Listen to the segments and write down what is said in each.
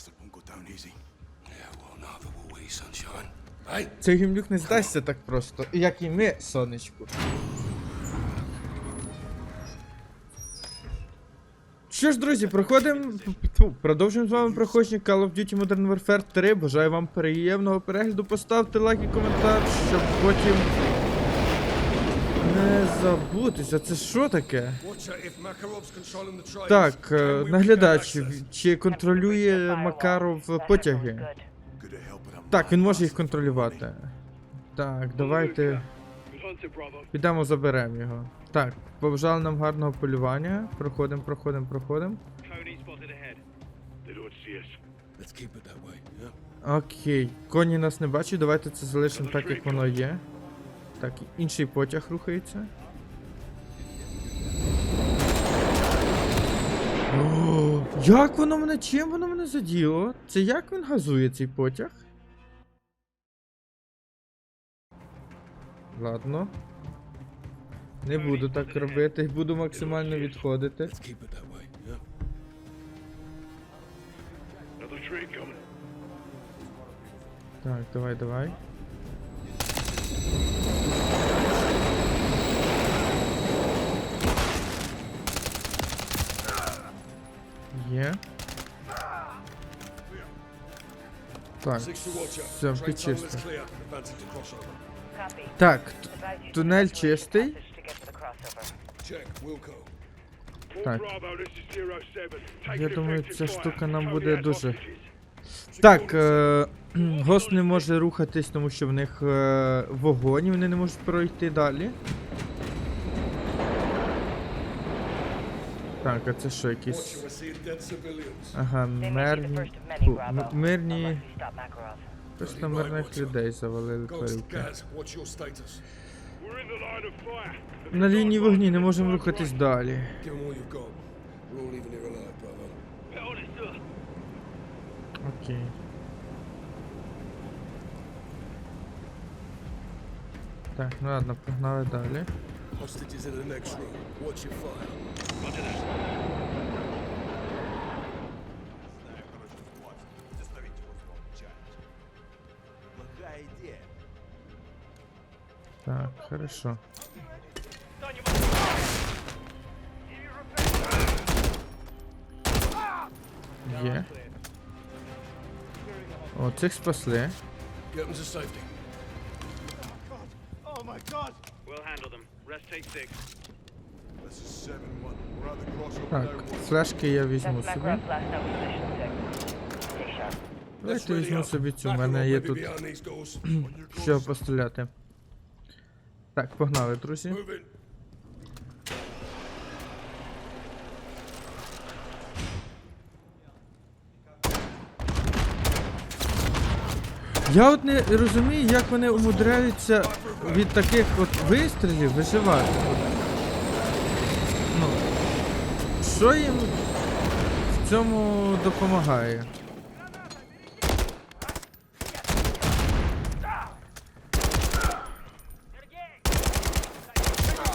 Bastard won't go down easy. Yeah, well, neither will we, sunshine. Hey, Цей гімнюк не здасться так просто, як і ми, сонечку. Що ж, друзі, проходимо. Продовжуємо з вами проходження Call of Duty Modern Warfare 3. Бажаю вам приємного перегляду. Поставте лайк і коментар, щоб потім не забутися. Це що таке? Так, е, наглядач, чи контролює Макаров потяги? Так, він може їх контролювати. Так, давайте. Підемо заберемо його. Так, побажали нам гарного полювання. Проходимо, проходимо, проходимо. Окей. Коні нас не бачать, давайте це залишимо так, як воно є. Так, інший потяг рухається. О, як воно мене? Чим воно мене заділо? Це як він газує цей потяг? Ладно. Не буду так робити, буду максимально відходити. Так, давай, давай. To get to the crossover. Check, Wilco. Так. Я думаю, ця штука нам буде дуже. Так, е, гост не може рухатись, тому що в них е, вогонь, вони не можуть пройти далі. Так, а це що якісь. Ага, мирні. Просто мирних людей завалили тварюки. На лінії вогні не можемо рухатись далі. Окей. Так, ну ладно, погнали далі. Hostages in the next room. Watch your fire. Так, хорошо. Є. О, цих спасли. Get them to safety. We'll handle them. Rest take six. This is 7-1. We're at the crossover Так, флешки я візьму собі. Давайте візьму собі цю, у Makarov мене є тут що постріляти. Так, погнали, друзі. Я от не розумію, як вони умудряються від таких от вистрілів виживати. Ну, що їм в цьому допомагає?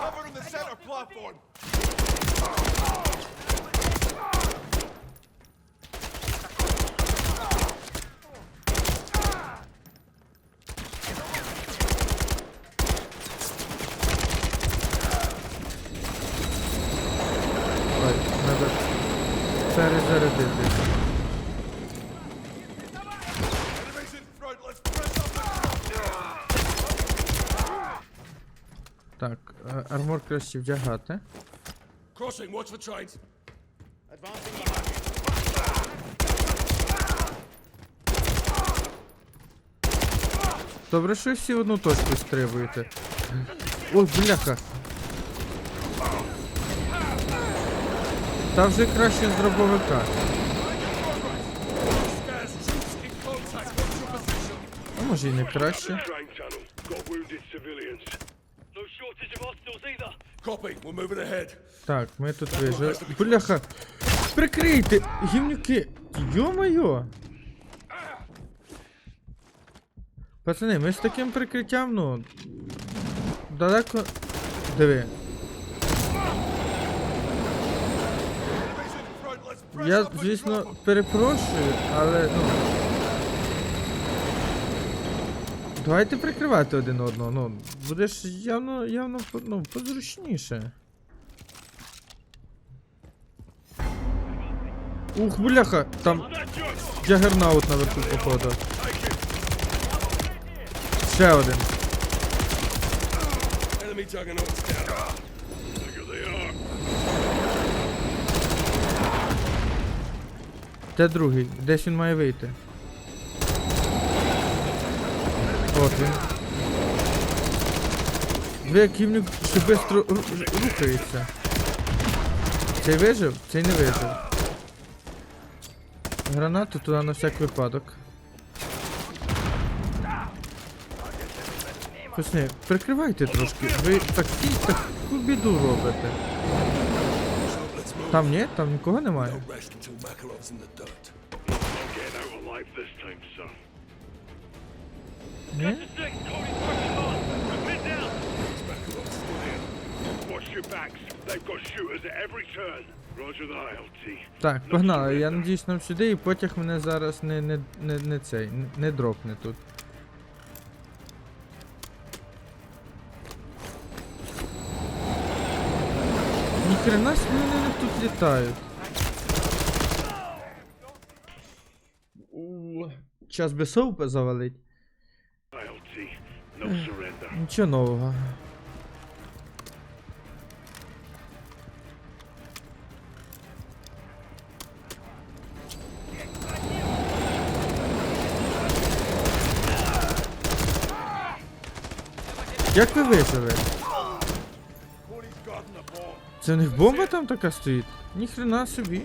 Cover in the center platform. Ой, треба the Так, е, армор краще вдягати. Crossing, watch for trains. Добре, що всі в одну точку стрибуєте. Ой, бляха. Та вже краще з дробовика. А може і не краще. Так, ми тут вижили. Бляха! Прикрийте! Гімнюки! Йо-моє! Пацани, ми з таким прикриттям, ну. Далеко. Диви. Я, звісно, перепрошую, але ну. Давайте прикривати один одного, ну, буде ж явно, явно ну, позручніше. Ух, бляха, там джагернаут наверху, походу. Ще один. Де другий? Десь він має вийти. От він. Гівник ще швидко рухається. Цей вижив? Цей не вижив. Гранату туди на всяк випадок. Пацани, прикривайте трошки. Ви такі, таку біду робите. Там ні? Там нікого немає. Ні? Так, погнали. Я надіюсь нам сюди і потяг мене зараз не, не, не, не цей, не, не дропне тут. Ніхрена собі вони тут літають. У, Час би соупа завалить. Нічого нового. Як ви вижили? Це в них бомба там така стоїть? Ніхрена собі.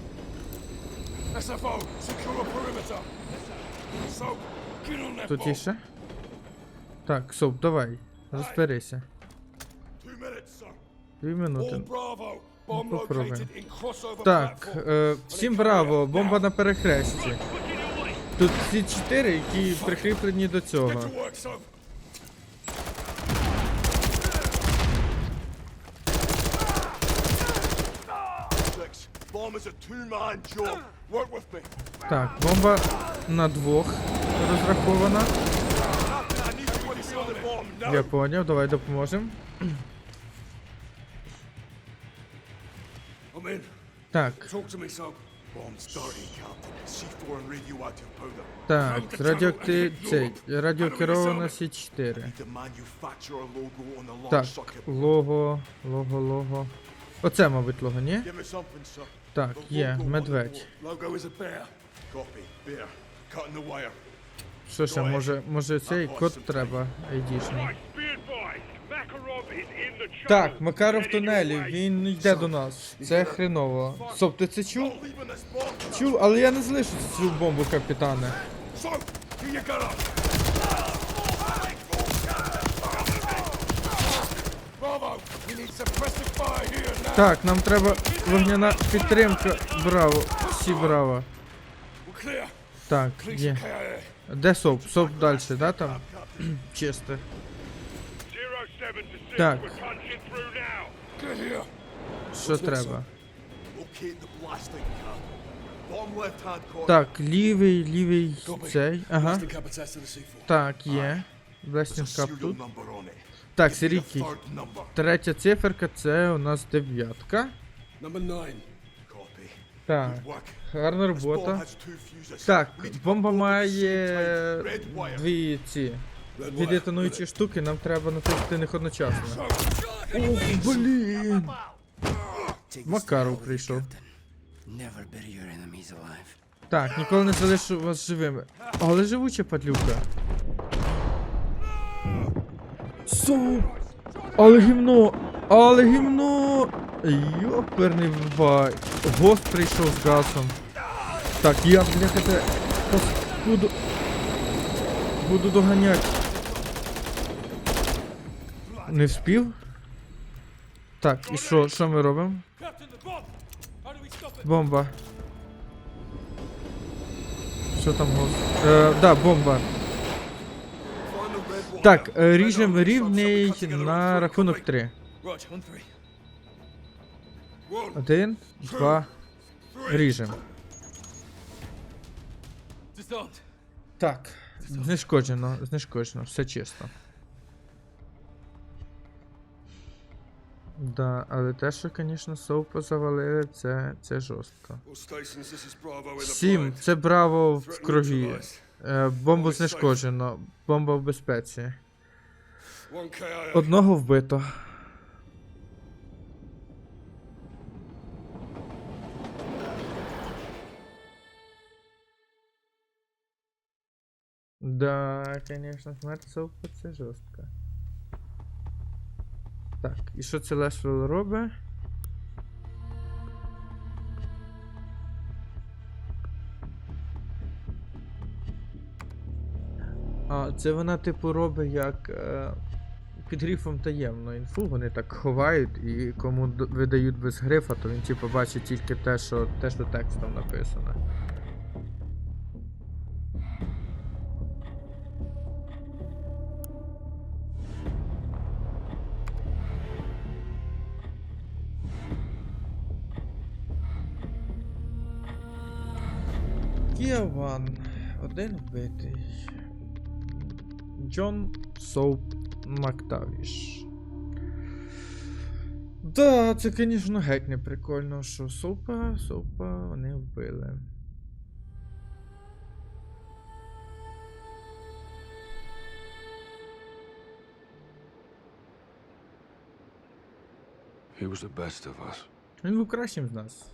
Тут є ще? Так, соп, давай. Розберися. Дві минути. Bravo. Попробуємо. Так, е, всім браво, бомба на перехресті. Тут ці чотири, які прикріплені до цього. Так, бомба на двох розрахована. Я поняв, давай допоможемо. Так, Talk to me, so. Bomb starting, Captain. C4 and radioactive powder. так, радіоакти... цей, радіокерована Сі 4 Need to manufacture a logo on the launch Так, circuit. лого, лого, лого. Оце, мабуть, лого, ні? Так, є, медведь. Що ще, може, може цей код треба айдішний. Так, Макаров в тунелі, він йде до нас. Це хреново. Соп, ти це чув? Чув, але я не залишу цю бомбу, капітане. Так, нам треба вогняна підтримка. Браво, всі браво. Так, є. Де соп? Соп далі, да там? Чисто. Так. Що треба? Так, лівий, лівий цей. Ага. Blasting cap attached to the C4. Так, є. Блестінг кап тут. Так, number. Третя циферка це у нас дев'ятка. Так, гарна робота. Так, бомба має дві ці. Дві детонуючі штуки, нам треба натиснути них одночасно. Ух, блін! Макаров прийшов. Так, ніколи не залишу вас живими. Але живуча падлюка. Су! Але гімно! Але гімно! Йоперний бай! Гост прийшов з газом. Так, я, бляха, те буду. Буду доганяти. Не вспів? Так, і що, що ми робимо? Бомба. Що там гост? Е, да, бомба. Так, е, ріжем рівний на рахунок 3. Roger, on three. One, Один, два, ріжем. Так, знешкоджено, знешкоджено, все чисто. Да, але те, що, звісно, совпа завалили, це, це жорстко. Сім, це браво в крові. Е, бомбу знешкоджено, бомба в безпеці. Одного вбито. Да, конечно, смерть совка це жорстко. Так, і що це Лесвелл робить? Це вона, типу, робить як. Е, під грифом таємно інфу, вони так ховають, і кому видають без грифа, то він типу бачить тільки те, що, те, що текстом написано. Кіаван. Один вбитий. Джон Соуп Мактавіш. Да, це, звісно, геть не прикольно, що Соупа, Соупа вони вбили. He was the best of us. Він був кращим з нас.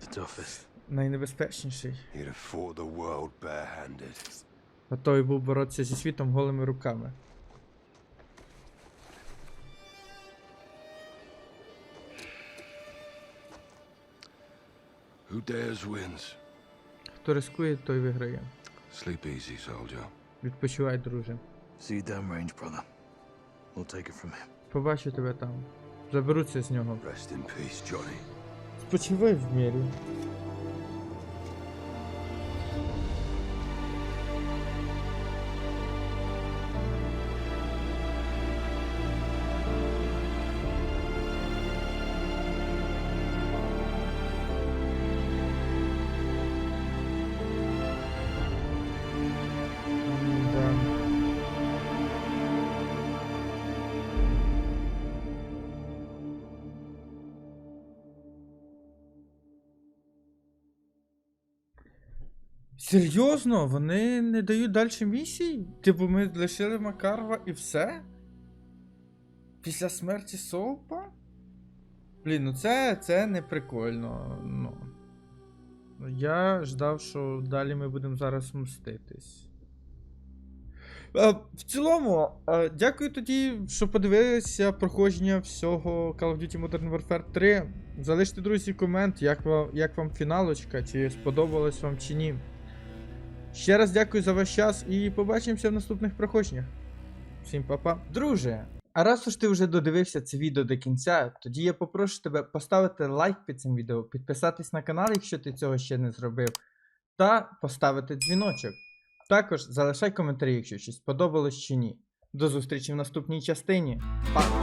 The toughest. Найнебезпечніший. He'd have fought the world barehanded. Готовий був боротися зі світом голими руками. Who dares wins. Хто рискує, той виграє. Sleep easy, soldier. Відпочивай, друже. See you down range, brother. We'll take it from him. Побачу тебе там. Заберуться з нього. Rest in peace, Johnny. Спочивай в мірі. Серйозно? Вони не дають далі місій? Типу, ми лишили Макарова і все? Після смерті Соупа? Блін, ну це, це не прикольно. Ну. Я ждав, що далі ми будемо зараз мститись. Е, В цілому, е, дякую тоді, що подивилися проходження всього Call of Duty Modern Warfare 3. Залиште, друзі, комент, як вам, як вам фіналочка, чи сподобалось вам чи ні. Ще раз дякую за ваш час і побачимося в наступних проходженнях. Всім па-па. Друже, а раз уж ти вже додивився це відео до кінця, тоді я попрошу тебе поставити лайк під цим відео, підписатись на канал, якщо ти цього ще не зробив, та поставити дзвіночок. Також залишай коментарі, якщо щось сподобалось чи ні. До зустрічі в наступній частині. Па!